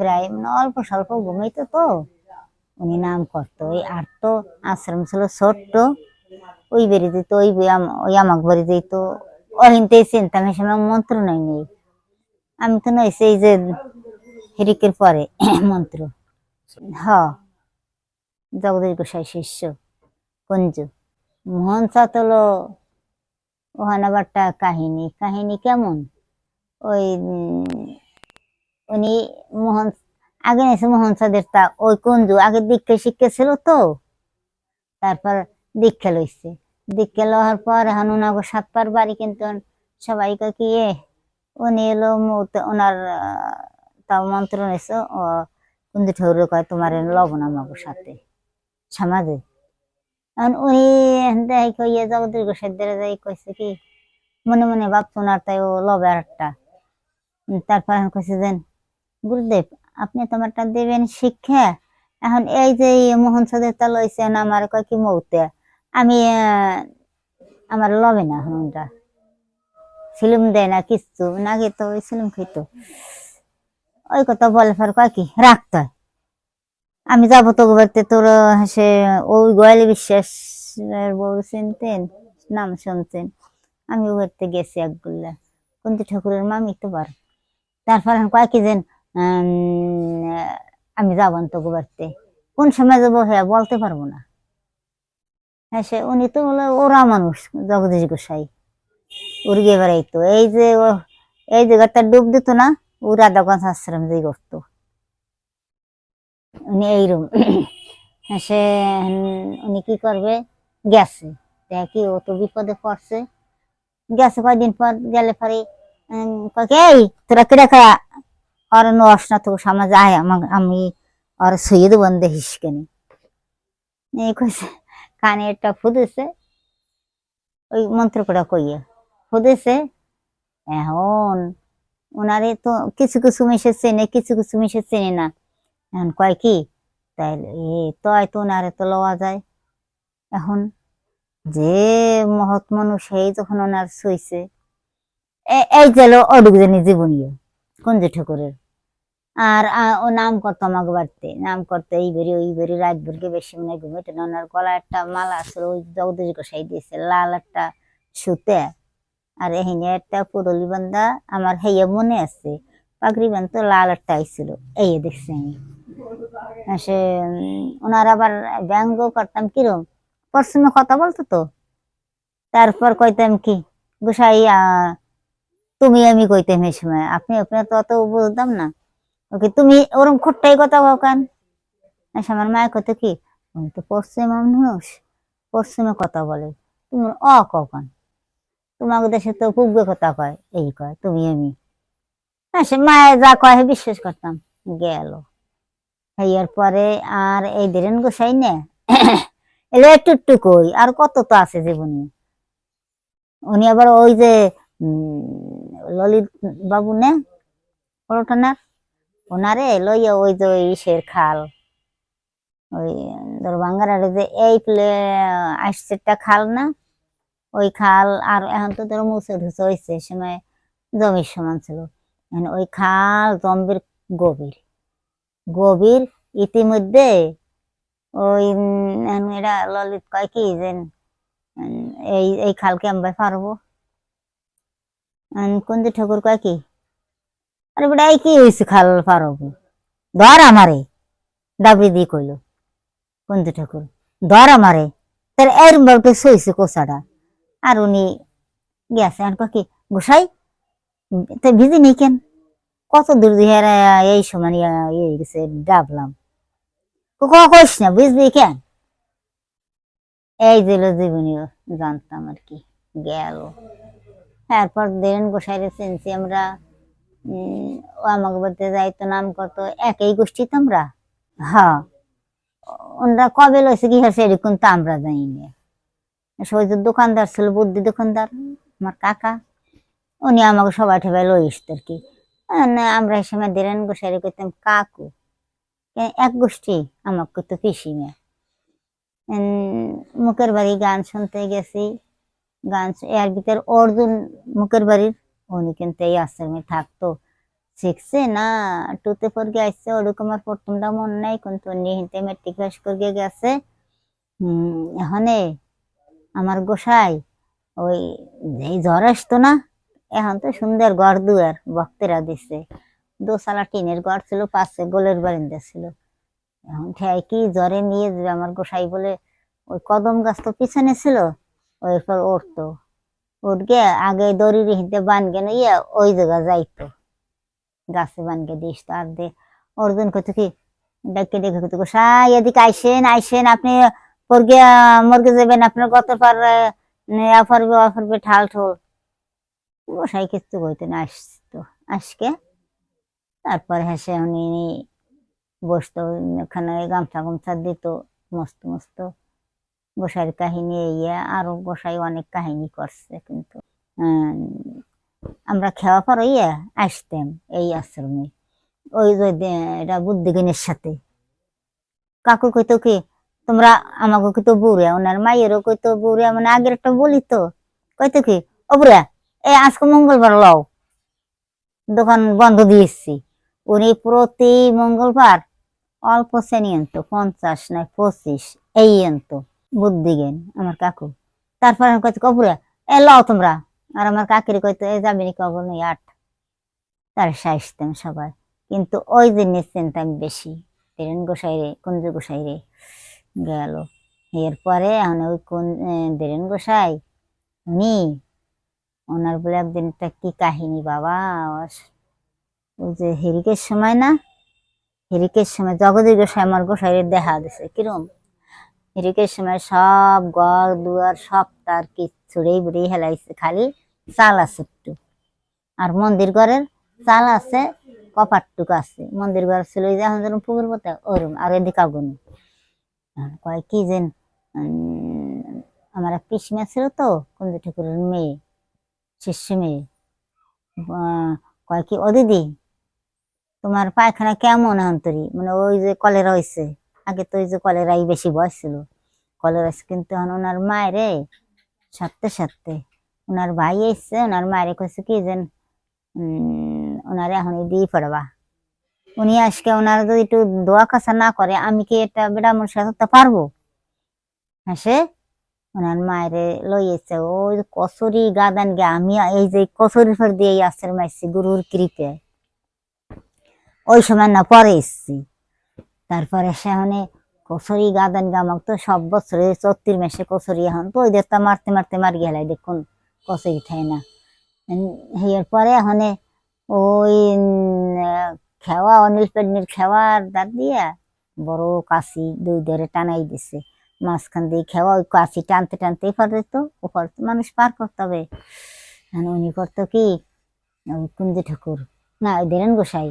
প্রায় মানে অল্প স্বল্প ঘুমাইতো তো। উনি নাম করতো, ওই আর তো আশ্রম ছিল ছোট্ট। ওই বেরি দিত, ওই ওই আমাকে বাড়ি দিত। অহিনতে চিন্তাম এই সময় মন্ত্র নাই নেই। আমি তো নইছি এই যে হিরিকের পরে মন্ত্র। হ। জগদীশ গোসাই শিষ্য, কুঞ্জু। মোহন হলো ওখানে আবার কাহিনী। কাহিনী কেমন? ওই উনি মোহন আগে নিয়েছে মোহন চাঁদের তা, ওই কুঞ্জু আগে দীক্ষা শিক্ষা ছিল তো। তারপর দীক্ষা লইছে। দীক্ষা লওয়ার পর এখন ওনাকে সাতবার বাড়ি কিন্তু সবাই কি উনি এলো ওনার তাও মন্ত্র নিয়েছে ও কুঞ্জু ঠাকুর কয়, তোমার লবণ আমাকে সাথে, সমাজে। এখন উনি দেখ জগদীশ গোসাই ধরে যাই, কইছে কি, মনে মনে ভাবতো না তাই ও লবে আর একটা তারপর কইছে যে গুরুদেব, আপনি তোমারটা দেবেন শিক্ষা। এখন এই যে মোহন সাদের তা লইছেন আমার কয় কি মৌতে? আমি আমার লবে না হনটা। সিলুম দেয় না কিচ্ছু, নাগে তো ওই সিলুম খাইতো। ওই কথা বলে ফের কয় কি রাখতে আমি যাব তো বাড়িতে, তোর সে ওই গোয়ালি বিশ্বাস বউ চিনতেন, নাম শুনতেন। আমি ও গেছি একগুলা কুন্তি ঠাকুরের মামি তো বার। তারপর কয় কি যেন আমি যাব তো বাড়িতে। কোন সময় যাব হ্যাঁ বলতে পারব না। হ্যাঁ সে উনি তো হলো ওরা মানুষ, জগদীশ গোসাই। উড়িয়ে বেড়াইতো। এই যে এই জায়গাটা ডুব দিত না, ও রাধাগঞ্জ আশ্রম দিয়ে করতো উনি এইরকম সে, উনি কি করবে? গেছে। দেখি ও তো বিপদে পড়ছে। গেছে কয়দিন পর, গেলে পরে এই, তোরা কি দেখা আর নস না তো সমাজ আয়, আমাকে, আমি আর শুয়ে দেবো দেখিস কেন এই কইছে, কানে একটা ফুদেছে, ওই মন্ত্র করে কইয়ে, ফুদেছে, এখন ওনারে তো কিছু কিছু মিশে চেনে, কিছু কিছু মিশে চেনে না। এখন কয় কি তাই এ তয় তো ওনারে তো লওয়া যায়। এখন যে মহৎ মানুষ, সেই যখন ওনার সইছে এই গেল জানি জীবনীয় কুঞ্জ ঠাকুরের? আর ও নাম করতো আমাকে বাড়তে। নাম করতো এই বেরি, ওই বেরি রাত বেরকে বেশি মনে হয় না। ওনার গলা একটা মালা আসলে ওই জগদীশ গোসাই দিয়েছে, লাল একটা সুতে। আর এখানে একটা পুরলি বান্ধা, আমার হেয়ে মনে আছে, পাগড়ি বান্ধ লাল একটা আইছিল। এই দেখছি আমি সে ওনার আবার ব্যঙ্গ করতাম কিরম? পশ্চিমে কথা বলতো তো, তারপর কইতাম কি, গোসাই তুমি আমি কইতাম এই সময়। আপনি আপনি তো অত বুঝতাম না। ওকে তুমি ওরম খোট্টাই কথা কও কেন? আচ্ছা, আমার মায়ের কথা কি? উনি তো পশ্চিম মানুষ পশ্চিমে কথা বলে। তুমি অ কও কেন? তোমাকে দেশে তো পূর্বে কথা কয় এই কয় তুমি আমি। হ্যাঁ সে মায়ে যা কয় বিশ্বাস করতাম গেল। এর পরে আর এই দেরেন গোসাই নে এলে একটু কই আর কত তো আছে জীবনে। উনি আবার ওই যে ললিত বাবু নে পরোটানার ওনারে লইয়া ওই যে ওই ইসের খাল। ওই ধর বাঙ্গারারে যে এই প্লে একটা খাল না? ওই খাল আর এখন তো ধরো মুছে ঢুছে হয়েছে সময় জমির সমান ছিল। এখন ওই খাল জম্বির গভীর। গভীর ইতিমধ্যে ওই এখন ললিত কয় কি যে এই এই খালকে আমরা পারব। কুন্দ ঠাকুর কয় কি? আরে বেটা, এই কি হয়েছে খাল পারব ধর আমারে দাবি দিয়ে কইলো কুন্দ ঠাকুর? ধর আমারে, তার এরম ভাবে সইছে কোসাটা আর উনি গেছে আর কি, গোসাই, তা ভিজি নি কেন? কত দূর দিয়ে এই সময় ইয়া- গেছে, ডাবলাম। কইস না বুঝবি কেন? এই দিল জীবনীয় জানতাম আর কি, গেল। তারপর দেন গোসাইরে চিনছি আমরা ও আমাকে বলতে যাইতো নাম করতো একই গোষ্ঠী তো আমরা হ্যাঁ। ওনারা কবে লইছে কি হয়েছে এরকম তো আমরা জানি না। যে দোকানদার ছিল বুদ্ধি দোকানদার আমার কাকা। উনি আমাকে সবাই ঠেবাই লই আসতো আর কি। না, আমরা এই সময় দেরেন গোসাইরে করতাম কাকু এক গোষ্ঠী আমাকে তো পিসি মেয়ে মুখের বাড়ি গান শুনতে গেছি। গান এর ভিতর অর্জুন মুখের বাড়ির, উনি কিন্তু এই আশ্রমে থাকতো। শিখছে না, টুতে পড়ে আসছে ওরকম আমার প্রথমটা মন নাই, কিন্তু নিহিতে মেট্রিক পাস করে গেছে। এখানে আমার গোসাই, ওই এই জ্বর আসতো না, এখন তো সুন্দর ঘর দুয়ার ভক্তেরা দিছে। দোসালা টিনের ঘর ছিল, পাশে গোলের বারিন্দা ছিল। এখন ঠেয় কি জ্বরে নিয়ে যাবে আমার গোসাই বলে, ওই কদম গাছ তো পিছনে ছিল ওই পর উঠতো। উঠগে আগে দড়ি রিহিতে বানগে ইয়ে ওই জায়গা যাইতো। গাছে বানগে দিস তো আর দে অর্জুন কত কি ডাকে দেখে কত গোসাই এদিকে আইসেন আইসেন, আপনি পরগে মর্গে যাবেন আপনার গত পার নেয়া পারবে ওয়া ঠাল ঠোল। গোসাই কিছু কইতে না আসতো। আজকে তারপর হেসে উনি বসতো, ওখানে গামছা গামছা দিত, মস্ত মস্ত। গোসাইয়ের কাহিনী ইয়ে আরও গোসাই অনেক কাহিনী করছে কিন্তু আমরা খাওয়া পর ইয়ে আসতাম এই আশ্রমে। ওই যে এটা বুদ্ধিজ্ঞানের সাথে। কাকু কইতো কি, তোমরা আমাকে কইতো বুড়ে, ওনার মায়েরও কইতো বুড়ে মানে আগের একটা বলি তো। কইতো কি, ও বুড়া, এই আজকে মঙ্গলবার লও। দোকান বন্ধ দিয়েছি। উনি প্রতি মঙ্গলবার অল্প শ্রেণি আনতো পঞ্চাশ নয় পঁচিশ, এই আনতো বুদ্ধি জ্ঞান, আমার কাকু। তারপর আমি কইতো কপুরা এ লও তোমরা। আর আমার কাকির কইতো এ যাবি নি কবর নেই, আট। তার সাইসতাম সবাই। কিন্তু ওই জিনিস চিন্তাম বেশি। তেরেন গোসাই রে, কুঞ্জ গোসাই রে গেল। এরপরে এখন ওই কোন দেরেন গোসাই, উনি ওনার বলে একদিন একটা কি কাহিনী, বাবা ওই যে হেরিকের সময় না? হেরিকের সময় জগদীর গোসাই আমার গোসাইয়ের দেখা দিছে, কিরম? হেরিকের সময় সব ঘর, দুয়ার, সব তার কিচ্ছুড়েই বুড়েই হেলাইছে, খালি চাল আছে একটু। আর মন্দির ঘরের চাল আছে কপারটুক আছে। মন্দির ঘর ছিল যে এখন পুকুর পথে ওরম, আর এদিকে আগুন। কয় কি যেন আমার পিসমা ছিল তো, কুঞ্জ ঠাকুরের মেয়ে, শিষ্য মেয়ে। কয় কি, ও দিদি, তোমার পায়খানা কেমন অন্তরি মানে ওই যে কলেরা হয়েছে আগে তো ওই যে কলেরাই বেশি বয়স ছিল। কলেরা কিন্তু ওনার মায়েরে সাথে সাথে ওনার ভাই এসছে, ওনার মায়েরে কইছে কি যেন ওনারে এখন দিয়ে পড়বা। উনি আজকে ওনার যদি একটু দোয়া কাছা না করে, আমি কি এটা বেড়া মানুষের করতে পারব? হ্যাঁ সে ওনার মায়েরে লইয়েছে। ওই কচুরি গাদান গে, আমি এই যে কচুরি ফের দিয়ে আসছে মাইছি গুরুর কৃপে ওই সময় না পরে এসছি। তারপরে সেখানে কচুরি গাদান গে আমাকে তো সব বছরে চত্রিশ মাসে কচুরি এখন। তো ওই দেড়টা মারতে মারতে মার গেলাই দেখুন কচুরি খায় না। এর পরে এখন ওই খেওয়া, অনিল পেডনির খেওয়ার দাঁত দিয়া বড় কাশি দুই ধরে টানাই দিছে। মাঝখান দিয়ে খেওয়া, ওই কাশি টানতে টানতে এপার দিত ওপার তো মানুষ পার করতে হবে। উনি করতো কি কুঞ্জি ঠাকুর। না, ওই দেরেন গোসাই।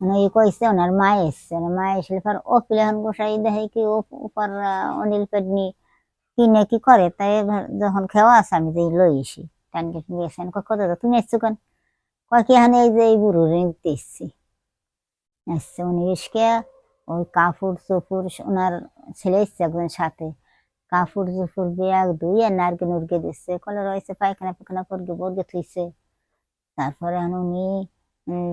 মানে ওই কইছে ওনার মা এসছে। ওনার মা এসলে পর ও পিলেহন গোসাই দেখে কি ও আহ, অনিল পেডনি কি না কি করে? তাই যখন খেওয়া আছে আমি যে লই এসি। টানকে এসেন কত তুমি এসছো কেন? কয় কি এখানে এই যে এই বুড়ো নিতে এসছি। এসছে উনি এসকে ওই কাপড় চোপড় ওনার ছেলে এসছে একজন সাথে। কাপড় চোপড় ব্যাগ ধুয়ে নারকে নুরকে দিচ্ছে কলে রয়েছে পায়খানা পায়খানা করগে বর্গে থুইছে। তারপরে উনি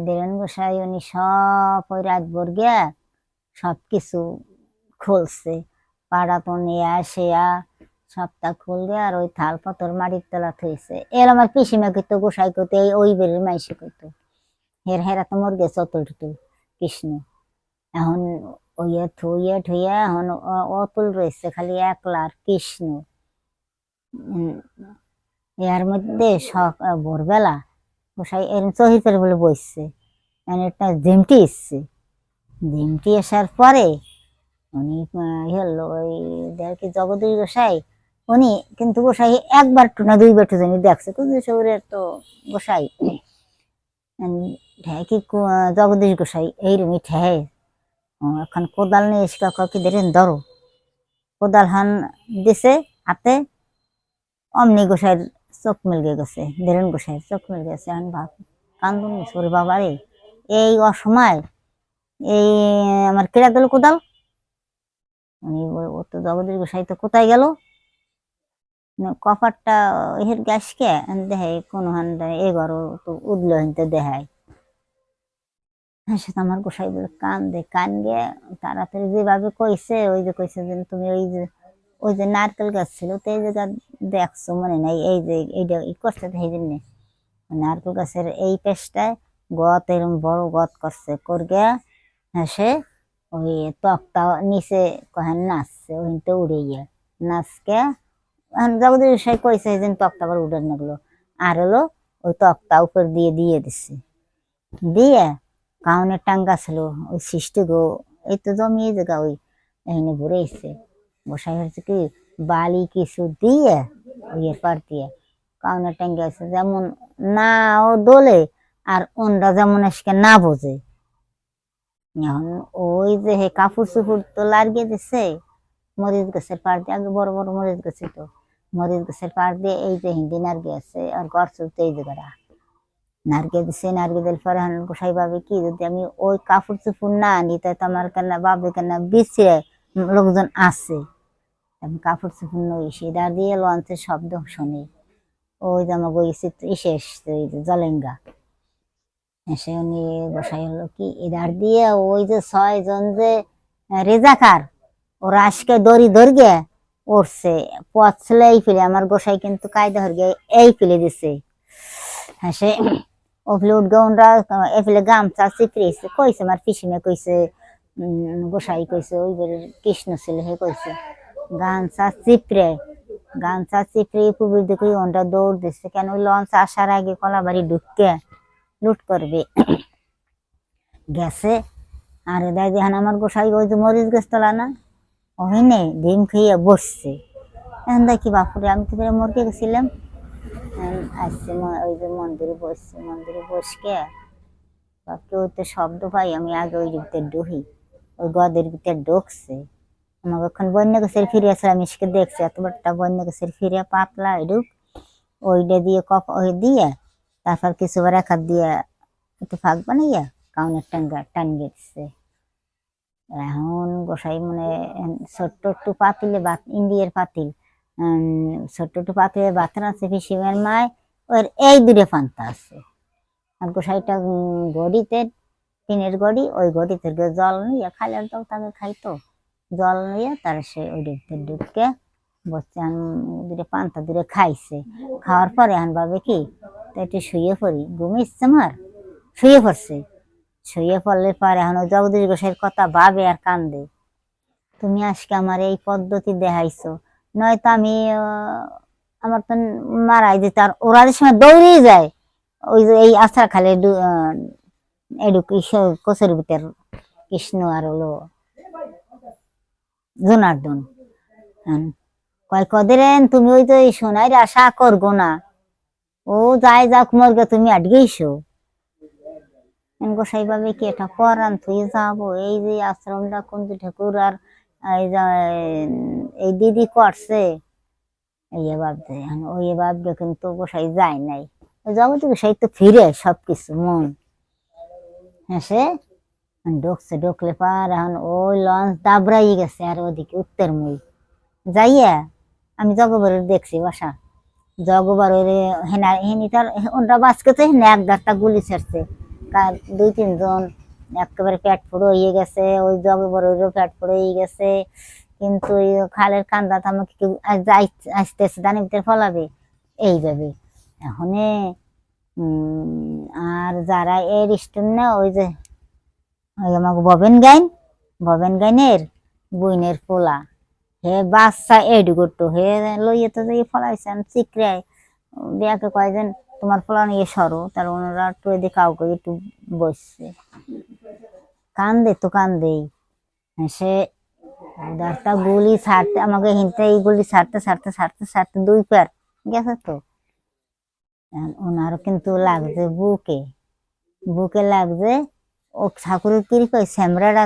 দেবেন গোসাই উনি সব ওই রাত বর্গে সব কিছু খুলছে। পাড়া তো নিয়ে আসে সবটা খুলবে আর ওই থাল পাথর মাটির তলা থইছে। এর আমার পিসিমা কইতো, গোসাই কইতো, এই ওই বেরের মাইসে কইতো, হের হেরা তো মর গেছে অতুল টুতুল কৃষ্ণ। এখন ওইয়ে থুইয়ে ঠুইয়ে এখন অতুল রয়েছে খালি একলা আর কৃষ্ণ। এর মধ্যে ভোরবেলা গোসাই এরম চহিতের বলে বসছে একটা জিমটি এসছে। জিমটি আসার পরে উনি হলো, ওই দেখ জগদীশ গোসাই, উনি কিন্তু গোসাই একবার টু না দুইবার টু জানি দেখছে। কিন্তু শহরের তো গোসাই ঠেয় কি জগদীশ গোসাই এইরকমই ঠেয় এখন কোদাল নিয়ে এসে কি ধরেন ধরো। কোদাল হান দিছে, হাতে। অমনি গোসাইয়ের চোখ মিলগে গেছে ধরেন গোসাইয়ের চোখ মিল গেছে। এখন ভাব, কান্দুন সরে বাবা রে, এই অসময়, এই আমার কেড়া দিল কোদাল? উনি ও তো জগদীশ গোসাই তো কোথায় গেল? কপারটা এর গ্যাসকে দেখায় কোন হান এ ঘর তো উদলো হিনতে দেখায় সে তো আমার গোসাই বলে কান দে কান গিয়ে তাড়াতাড়ি যেভাবে কইছে, ওই যে কইছে যে তুমি ওই যে ওই যে নারকেল গাছ ছিল, তো এই জায়গা দেখছ মনে নাই, এই যে এইটা ই করছে তো সেই নারকেল গাছের এই পেশটায় গত এরকম বড় গত করছে, করগে সে ওই তক্তা নিচে কহেন নাচছে ওইতে উড়ে গিয়ে। নাচকে জগদীশ সে কইছে যে তক্তা আবার উড়ে নাগলো আর হলো ওই তক্তা উপর দিয়ে দিয়ে দিচ্ছে দিয়ে কাউনের টাঙ্গা ছিল, ওই সৃষ্টি গো, এই তো জমিয়ে জায়গা ওই, এখানে ঘুরে এসছে বসাই হচ্ছে কি? বালি কিছু দিয়ে এর পার দিয়ে কাউনের টাঙ্গা আছে যেমন না ও দোলে আর ওনরা যেমন আজকে না বোঝে। এখন ওই যে হে কাপড় চুপুর তো লাগিয়ে দিছে, মরিচ গাছের পাড় দিয়ে, আগে বড় বড় মরিচ গাছে তো মরিচ গাছের পাড় দিয়ে এই যে হিন্দি নার্গে আছে, আর ঘর চলতে এই জায়গাটা নারকে দিছে নারকে দিল পরে হান গোসাই ভাবে কি? যদি আমি ওই কাপড় চুপুর না আনি তাই তো আমার কেন বাবে কেন বিছিয়ে লোকজন আছে। আমি কাপড় চুপুর নই সেটা দিয়ে লঞ্চের শব্দ শুনি। ওই যে আমার ওই ইসে এসছে জলেঙ্গা। এসে উনি গোসাই হলো কি এদার দিয়ে ওই যে ছয় জন যে রেজাকার, ওরা আজকে দড়ি ধরগে উঠছে পথ ছিল এই ফেলে, আমার গোসাই কিন্তু কায়দা হরগে এই ফেলে দিছে। হ্যাঁ সে ও ফেলে উঠগে, ওনরা এ ফেলে গামছা চিপড়েছে কইছে আমার পিসিমে কইছে গোসাই কইছে, ওই কৃষ্ণ ছিল হে কইছে। গামছা চিপড়ে গামছা চিপড়ে পুবির দিকে ওনরা দৌড় দিচ্ছে কেন লঞ্চ আসার আগে কলাবাড়ি ঢুকে লুট করবে? গেছে। আর দেখ দেখেন, আমার গোসাই ওই যে মরিচ গাছ তোলা না? ওখানে ডিম খেয়ে বসছে। এখন দেখি বাপুরে, আমি তো ফের মরকে গেছিলাম। আসছে ওই যে মন্দিরে বসছে, মন্দিরে বসকে বাপকে ওই তো শব্দ পাই, আমি আগে ওই ভিতরে ডুহি ওই গদের ভিতরে ঢুকছে। আমাকে বন্য গাছের ফিরে আসলে আমি সেকে দেখছি, এত বড়টা বন্য গাছের ফিরে পাতলা এডুক। ওইটা দিয়ে কপ ওই দিয়ে তারপর কিছু বার এক হাত দিয়ে একটু ফাঁক বানাইয়া কাউনের টাঙ্গা টান গেছে। এখন গোসাই মানে ছোট্ট একটু পাতিলে বাত, ইন্ডিয়ার পাতিল ছোট্ট একটু পাতিলে বাতন আছে, পিসিমের মায়, ওর এই দূরে পান্তা আছে। আর গোসাইটা গড়িতে, টিনের গড়ি, ওই গড়িতে জল নিয়ে খাইলে তো তাকে খাইতো। জল নিয়ে তার সে ওই দিকতে ঢুকে বসছে। দূরে পান্তা দূরে খাইছে। খাওয়ার পরে আন ভাবে কি তো একটু শুয়ে পড়ি। ঘুমিয়েছে আমার, শুয়ে পড়ছে। শুয়ে পড়লে পরে এখন ওই জগদীশ গোসাইয়ের কথা ভাবে আর কান্দে। তুমি আজকে আমার এই পদ্ধতি দেখাইছো। নয়তো আমি আমার তো মারাই দিত আর ওরা যে সময় দৌড়িয়ে যায়, ওই যে এই আছাড় খালে এডু কোচের ভিতর কৃষ্ণ আর হলো জনার্দন। হ্যাঁ। কয় কদিন তুমি ওই তো সোনাইর আশা করব না। ও যাই যাক মরগে, তুমি আটকেইছো গোসাই ভাবে কি এটা করান তুই যাব। এই যে আশ্রমটা কুঞ্জ ঠাকুর আর, এই দিদি করছে, এই ভাবছে ওই ভাববে কিন্তু গোসাই যায় নাই। ওই জগৎ গোসাই তো ফিরে, সবকিছু মন। হ্যাঁ সে ঢুকছে ঢুকলে পার, এখন ওই লঞ্চ দাবড়াই গেছে আর ওদিকে উত্তর মুই। যাইয়া আমি জগবরের দেখছি, বাসা। জগবরের হেনা, হেনি তার, ওনরা বাঁচকে তো হেনে এক গুলি ছাড়ছে। কার দুই তিনজন একেবারে পেট পুরো হয়ে গেছে, ওই জগবরেরও পেট পুরো হয়ে গেছে। কিন্তু ওই খালের কান্দা তো আমাকে আসতেছে, দানের ভিতরে ফলাবে এইভাবে এখন আর যারা এর স্টুডেন্ট না, ওই যে ওই আমাকে ববেন গাইন, ববেন গাইনের বইনের পোলা। হে বাচ্চা এডু করতো, হে লইয়ে তো যাই ফলাইছেন চিকরায় বিয়াকে কয়েকজন তোমার ফলা নিয়ে সরো। তার ওনারা একটু এদিকে কাউকে একটু বসছে। কান্দে তো কান্দেই। সে ডাক্তার গুলি ছাড়তে, আমাকে হিনতে এই গুলি ছাড়তে ছাড়তে ছাড়তে ছাড়তে দুই পার গেছে তো। ওনারও কিন্তু লাগছে বুকে। বুকে লাগছে ও ঠাকুরের কৃপায় স্যামরাটা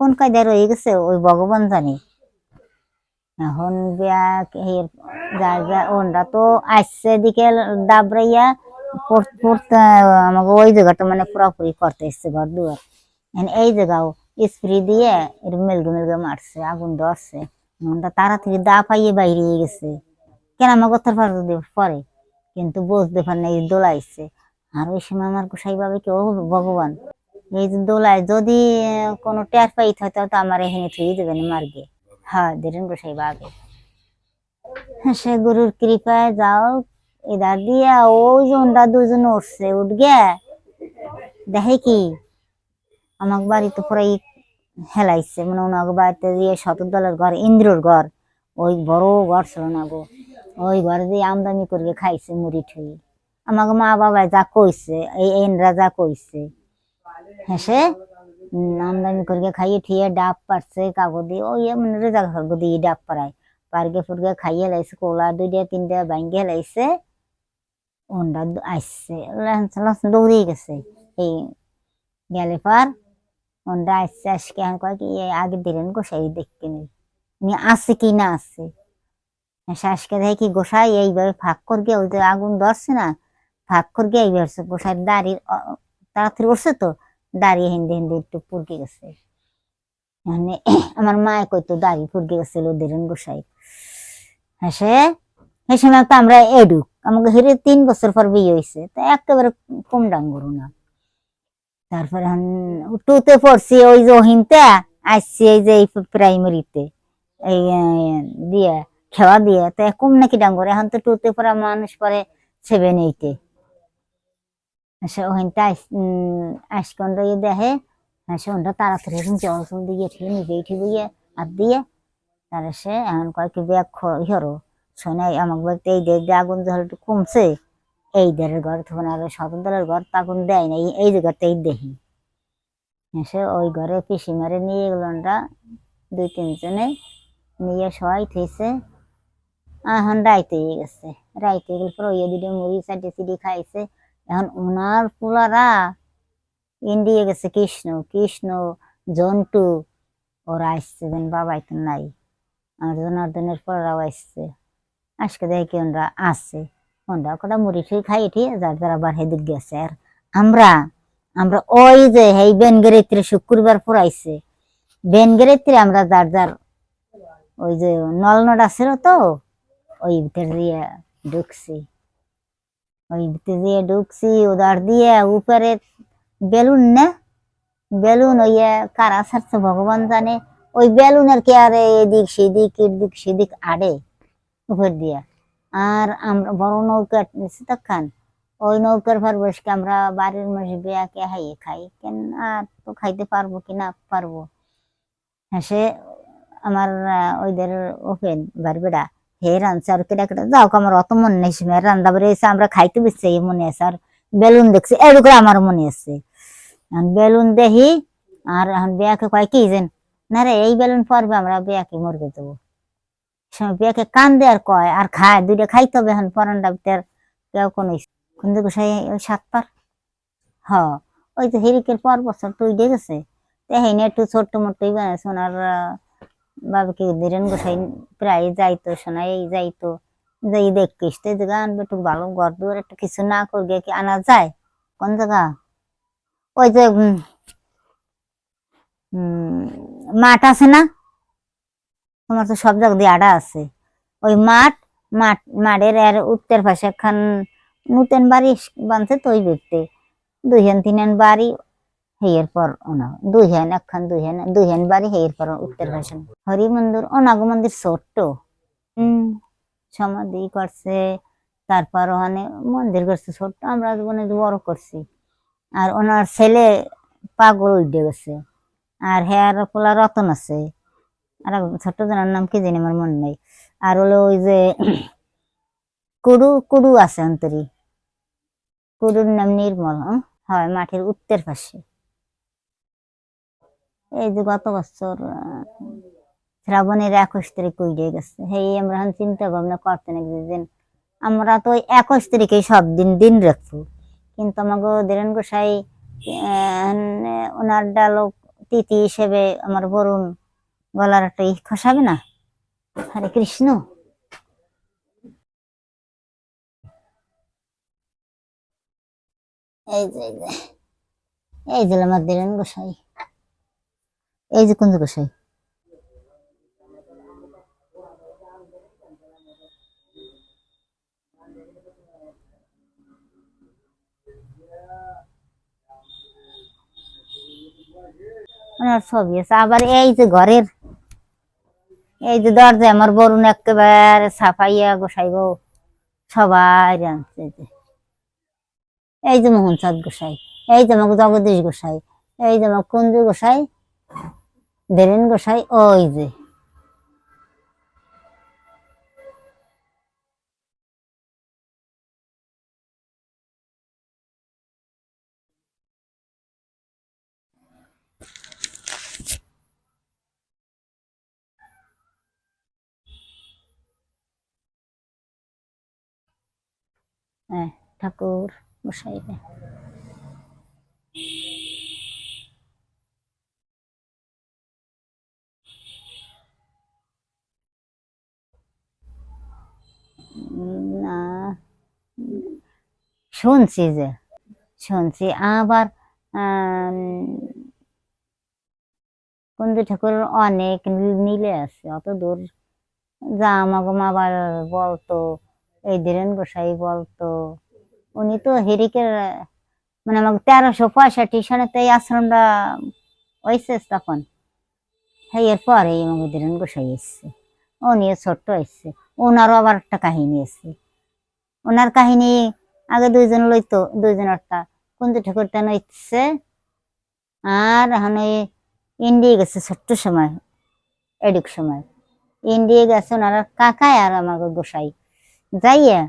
কোন কায়দায় রয়ে গেছে? ওই ভগবান জানে। এখন ওনরা তো আসছে দিকে দাবড়াইয়া পড়তে, আমাকে ওই জায়গাটা মানে পুরোপুরি করতে এসছে ঘর দুয়ার। এই জায়গাও স্প্রে দিয়ে এর মেলগে মেলগে মারছে, আগুন ধরছে। ওনরা থেকে দা পাইয়ে বাইরে গেছে। কেন আমাকে কথার পরে কিন্তু বুঝতে পারে এই দোলাইছে। আর ওই সময় আমার গোসাই বাবা কি, ও ভগবান? এই যে দোলায় যদি কোনো টের পাইত হয় তো আমার এখানে থুই দেবেন মার্গে। হ্যাঁ দেরেন গোসাই বাগে সে গুরুর কৃপায় যাও, এদার দিয়া ওই জনটা দুজন উঠছে উঠ গে দেখে কি আমার বাড়িতে পুরাই হেলাইছে মানে ওনার বাড়িতে দিয়ে শতদলের ঘর, ইন্দ্রর ঘর, ওই বড় ঘর ছিল না গো। ওই ঘরে দিয়ে আমদানি করে খাইছে মুড়ি ঠুই আমাকে মা বাবা যা কইছে, এই এনরা যা কইছে হেসে আমদানি করে খাইয়ে ঠিয়ে ডাব পারছে কাগজ দিয়ে ওই মানে রেজা কাগজ দিয়ে ডাব পারায় পারগে ফুরগে খাইয়ে লাইছে, কোলা দুইটা তিনটা ভাঙ্গে লাইছে ওনটা আসছে দৌড়ে গেছে। এই গেলে পার ওনটা আসছে আজকে আমি কয় কি আগে দিলেন গোসাই দেখতে নেই। উনি আছে কি না আছে? শ্বাসকে দেখে কি গোসাই, এইভাবে ফাঁক করে ওই যে আগুন ধরছে না, ফাঁক করে এইভাবে গোসাই দাড়ি তাড়াতাড়ি উঠছে তো দাঁড়িয়ে হিন্দি হিন্দি একটু পুরকে গেছে। মানে আমার মায়ে কইতো দাড়ি পুরকে গেছিল দেরেন গোসাই। হ্যাঁ সে সেই সময় তো আমরা এডুক। আমাকে হিরে তিন বছর পর বিয়ে হয়েছে তা একেবারে কম ডাঙ্গরু না। তারপরে টুতে পড়ছি ওই যে ওহিনতে, আসছি এই যে প্রাইমারিতে। এই দিয়ে, খেওয়া দিয়ে। তো কম নাকি ডাঙ্গর এখন তো টুতে পড়া মানুষ পরে সেভেন এইটে সে ওহিনতে আসকন্ড ইয়ে দেখে ওনটা তাড়াতাড়ি এরকম জল টল দিয়ে ঠিক নিজে উঠে দিয়ে আর দিয়ে তারা সে এখন কয়েক ব্যাগ হরো শোনে আমাকে বলতে এই যে আগুন জল কমছে এই দেড়ের ঘর তখন আর স্বতন্ত্রের ঘর তো দেয় না এই- এই জায়গাতেই দেখি এসে ওই ঘরে পিসি মারে নিয়ে গেল দুই তিনজনে নিয়ে সবাই থেছে এখন রাইতে গেছে রাইতে গেলে পরে ওই দুটো মুড়ি চাটি চিটি খাইছে এখন ওনার পোলারা ইন্ডিয়া গেছে কৃষ্ণ কৃষ্ণ, জন্টু, ওরা আসছে যেন বাবাই তো নাই। আর জনার্দনের পোলারাও আসছে। আজকে দেখি ওরা আসছে ওরা কটা মুড়ি ঠিক খাই ঠিক যার যারা আবার হেদিক গেছে। আর আমরা আমরা ওই যে এই বেনগেরিত্রে শুক্রবার পুরাইছে বেনগেরিত্রে আমরা যার যার ওই যে নলনড আছে তো, ওই ভিতর দিয়ে ঢুকছি। ওই দিয়ে ঢুকছি উদার দিয়ে উপরে বেলুন না। বেলুন ওই কারা ছাড়ছে ভগবান জানে। ওই বেলুনের কে আরে এদিক সেদিক এদিক সেদিক আড়ে উপর দিয়ে। আর আমরা বড় নৌকা নিচ্ছি তখন ওই নৌকার ভার বসে আমরা বাড়ির মাসে বেয়াকে হাইয়ে খাই। কেন আর তো খাইতে পারব কি না পারব। হ্যাঁ সে আমার ওইদের ওপেন বাড়িবেড়া হে রাঁধছে আর কেটে যাও আমার অত মনে নেই সে রান্না বাড়ি এসে আমরা খাইতে বেশি এই মনে আছে আর বেলুন দেখছি এরকম আমার মনে আছে বেলুন দেখি আর এখন বেয়াকে কয় কি যেন না রে এই বেলুন পরবে আমরা বেয়াকে মরবে দেবো সময় বেয়াকে কান্দে আর কয় আর খায় দুইটা খাইতে হবে এখন পরানটা ভিতর কেউ কোনো কিন্তু গোসাই ওই সাত পার হ ওই তো হিরিকের পর বছর তুই গেছে দেখেন একটু ছোট্ট মোট্টই বানাইছে ওনার বাবাকে দিলেন গোসাই প্রায় যাইতো শোনাই যাইতো, যাই দেখিস তো এই জায়গা, আনবে একটু ভালো ঘর দুয়ার, একটু কিছু না করবে কি আনা যায়? কোন জায়গা? ওই যে মাঠ আছে না? তোমার তো সব জায়গা দিয়ে আড়া আছে। ওই মাঠ মাঠ, মাঠের আর উত্তর পাশে একখান নতুন বাড়ি বানছে তো ওই ব্যক্তি দুই হেন তিন বাড়ি হেয়ের পর ওনা দুই হেন একখান দুই হেন দুই হেন বাড়ি হেয়ের পর উত্তর পাশে হরি মন্দির অনাগ মন্দির ছোট্ট। হম সমাধি করছে তারপর ওখানে মন্দির করছে ছোট্ট আমরা জীবনে বড় করছি। আর ওনার ছেলে পাগল উঠে গেছে। আর হেয়ার পোলা রতন আছে। আর ছোট্ট জনের নাম কি জানি আমার মনে নেই। আর হলো ওই যে কুড়ু কুড়ু আছে অন্তরি। কুড়ুর নাম নির্মল? হয় মাঠের উত্তর পাশে। এই যে গত বছর শ্রাবণের একুশ তারিখ উইডে গেছে। সেই আমরা এখন চিন্তা ভাবনা করতে নাকি দিন। আমরা তো ওই একুশ তারিখে সব দিন দিন রাখব কিন্তু আমাকে ধীরেন গোসাই ওনার ডালক তিথি হিসেবে আমার বরুণ গলার একটা ই খসাবে না? হরে কৃষ্ণ। এই যে এই যে আমার দিলেন গোসাই। এই যে কুঞ্জ গোসাই ছবি আছে, আবার এই যে ঘরের, এই যে দরজা, আমার বরুণ একেবারে সাফাইয়া গোসাইব, সবাই আনছে যে। এই যে মোহন চাঁদ গোসাই, এই যে আমাকে জগদীশ গোসাই, এই যে আমার কুঞ্জু গোসাই ধীরেন গোসাই ওই যে। হ্যাঁ ঠাকুর গোসাই শুনছি যে, শুনছি। আবার কুঞ্জ ঠাকুরের অনেক মিলে আছে, অত দূর যা আমাকে আবার বলতো, এই ধীরেন গোসাই বলতো। উনি তো হেরিকের মানে আমাকে তেরোশো পঁয়ষট্টি সনে তো এই আশ্রমটা হয়েছে তখন। হ্যাঁ এরপরে আমাকে ধীরেন গোসাই এসছে। উনিও ছোট্ট এসছে ওনারও আবার একটা কাহিনী আছে। ওনার কাহিনী আগে দুইজন লইতো, দুইজনেরটা। কুঞ্জ ঠাকুরটা নইছে আর এখন ওই ইন্ডিয়া গেছে ছোট্ট সময়, এডিক সময়। ইন্ডিয়া গেছে, ওনার কাকাই আর আমাকে গোসাই। যাইয়া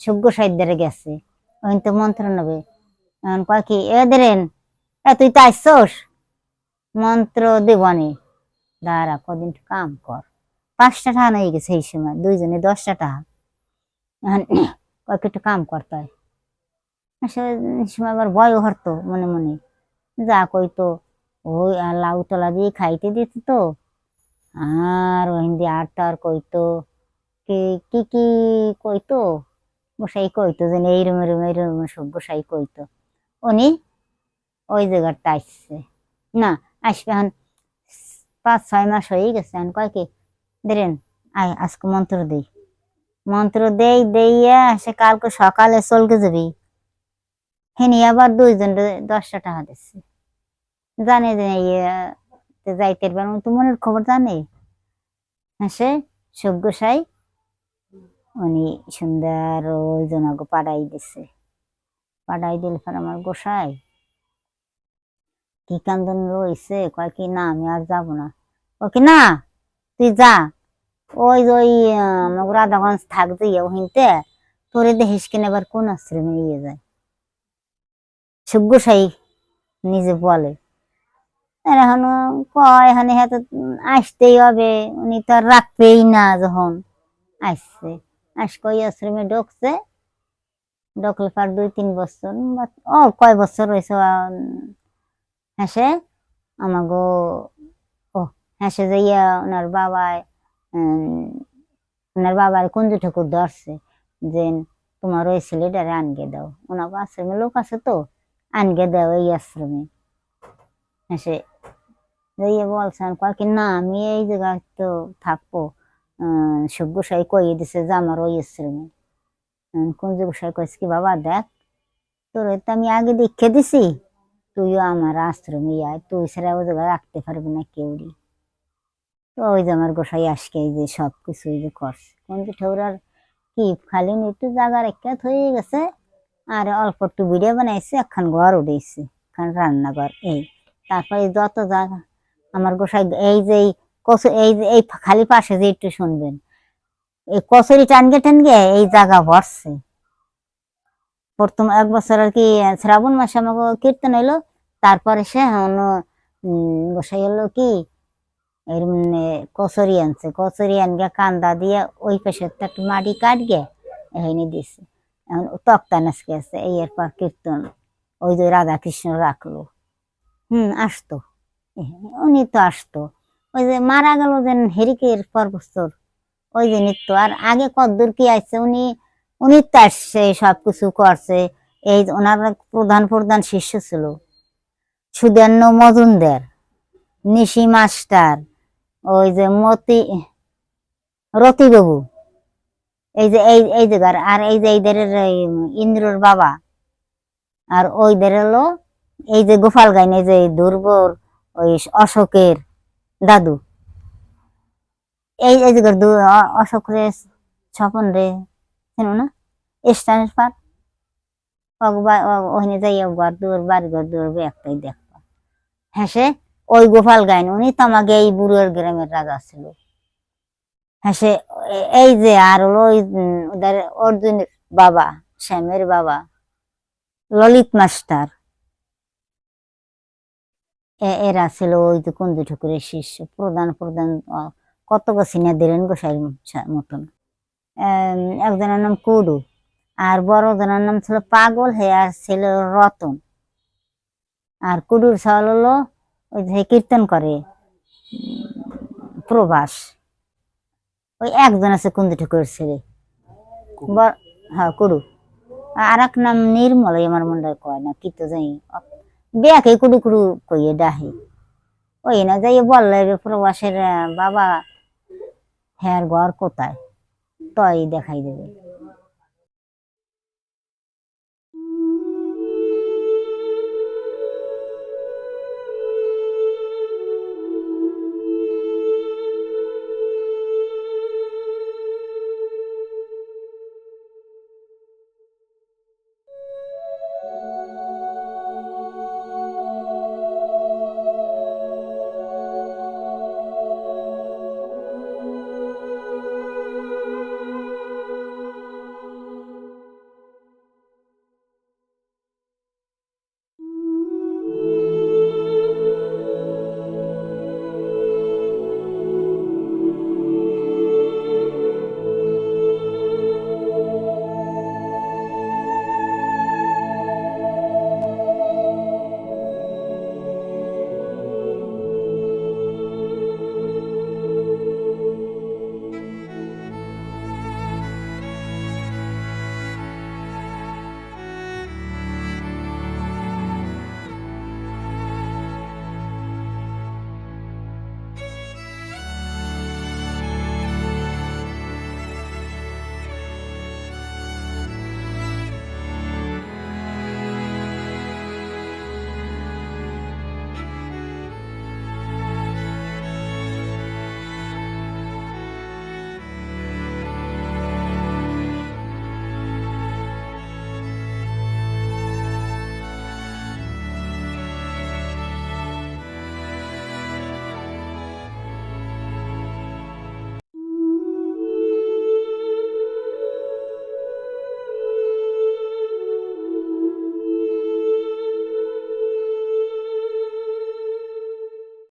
সুখ গোসাইদের গেছে। ওই তো মন্ত্র নেবে এখন কয় কি, এ দেরেন এ তুই তো আসছোস মন্ত্র দেবনে দাঁড়া, কদিন কাম কর। পাঁচটা টাকা হয়ে গেছে এই সময়, দুইজনে দশটা এখন কয়েক একটু কাম করতে হয়। সময় আবার ভয় হরতো মনে মনে। যা কইতো, ওই লাউ তলা দিয়ে খাইতে দিত তো। আর দিয়ে আর তার কইতো, কি কি কি কইতো? গোসাই কইতো যে এইরম এরম এইরম সব গোসাই কইতো। উনি ওই জায়গাটা আসছে। না, আসবে এখন পাঁচ, ছয় মাস হয়ে গেছে। এখন কয় কি দেরেন আয়, আজকে মন্ত্র দেই। মন্ত্র দেই, দেইয়া সে কালকে সকালে চলকে যাবি। হেনি আবার দুইজন দশটা টাকা দিচ্ছে জানে যে ইয়ে যাইতে পারবেন তো মনের খবর জানে। হ্যাঁ সে সজ্ঞসাই উনি সুন্দর ওই জনাকে পাঠাই দিছে। পাঠাই দিলে পর আমার গোসাই, কি কান্দন রয়েছে? কয় কি না, আমি আর যাব না। ও কি না তুই যা ওই ওই রাধাগঞ্জ ওহিনতে তোরে দেখিস কিনে আবার কোন আশ্রমে নিয়ে যায়। নিজে বলে। কয় আসতেই হবে, উনি তো আর রাখবেই না যখন। আসছে। আস কই আশ্রমে ঢুকছে। ঢুকলে পর দুই তিন বছর ও, কয় বছর হয়েছে হেসে আমাগো হেসে যাইয়া ওনার বাবায় ওনার বাবার কুঞ্জ ঠাকুর ধরছে যে তোমার ওই ছেলেটারে আনগে দাও। ওনার আশ্রমে লোক আছে তো, আনগে দাও এই আশ্রমে। হেসে যাইয়া বলছেন কি, না, আমি এই জায়গায় তো থাকব। সুখ গোসাই কইয়ে দিছে যে আমার ওই আশ্রমে। কুঞ্জ গোসাই কয়েছে কি, বাবা, দেখ, তোর তো আমি আগে দেখে দিছি, তুইও আমার আশ্রমে আয়, তুই ছাড়া ও জায়গায় রাখতে পারবি না কেউরি। তো ওই যে আমার গোসাই আজকে এই যে সব কিছু যে করছে। কুঞ্জ ঠাকুরার কি, খালি একটু জায়গা রেখে হয়ে গেছে আর অল্প একটু ভিডিও বানাইছে, একখান ঘর উঠেছে একখান রান্নাঘর, এই। তারপরে যত জায়গা আমার গোসাই, এই যে এই কচু, এই যে এই খালি পাশে যে একটু শুনবেন, এই কচুরি টানগে টানগে এই জায়গা ভরছে। প্রথম এক বছর আর কি শ্রাবণ মাসে আমাকে কীর্তন হইল, তারপরে সে অন্য গোসাই হলো কি কচুরি আনছে। কচুরি আনগে কান্দা দিয়ে ওই পাশে একটু মাটি কাটগে এখানে দিছে। এখন তক্তা নাচকে আছে, এই এরপর কীর্তন। ওই যে রাধা কৃষ্ণ রাখল। হুম, আসতো। উনি তো আসতো। ওই যে মারা গেল যে হেরিকের পর বছর ওই যে নিত্য। আর আগে কদ্দূর কি আসছে উনি উনি তো আসছে, সবকিছু করছে। এই ওনার প্রধান প্রধান শিষ্য ছিল। সুদেন্ন মজুমদার, নিশি মাস্টার। ওই যে মতি, রতি বাবু। এই যে, এই এই জায়গার আর এই যে এইদের ইন্দ্রর বাবা। আর ওইদের হলো এই যে গোপাল গাইন এই যে দুর্বর ওই অশোকের দাদু। এই এই যে দু অশোক রে, স্বপন রে চেনো না? স্টানের পার। ওখানে যাই ঘর দুয়ার বাড়ি ঘর দুয়ার, একটাই দেখবা। হ্যাঁ সে ওই গোপাল গাইন, উনি তো আমাকে এই বুড়োর গ্রামের রাজা ছিল। হ্যাঁ সে, এই যে আর হলো ওই অর্জুনের বাবা, শ্যামের বাবা, ললিত মাস্টার এরা ছিল ওই যে কুন্দু ঠাকুরের শিষ্য, প্রধান প্রধান কত বছিনা দিলেন গোসাইর মতন। একজনের নাম কুডু, আর বড় জনের নাম ছিল পাগল হে আর ছিল রতন। আর কুডুর চাল হলো ওই যে কীর্তন করে উম, প্রভাস। ওই একজন আছে কুন্দু ঠাকুরের ছেলে হ্যাঁ কুডু। আর এক নাম নির্মল আমার মনে হয় কয় না কি তো যাই বেয়াকে কুডু কুডু কইয়ে ডাহে। ওই না যাই বললে প্রবাসের বাবা হ্যাঁ ঘর কোথায়? তই দেখাই দেবে।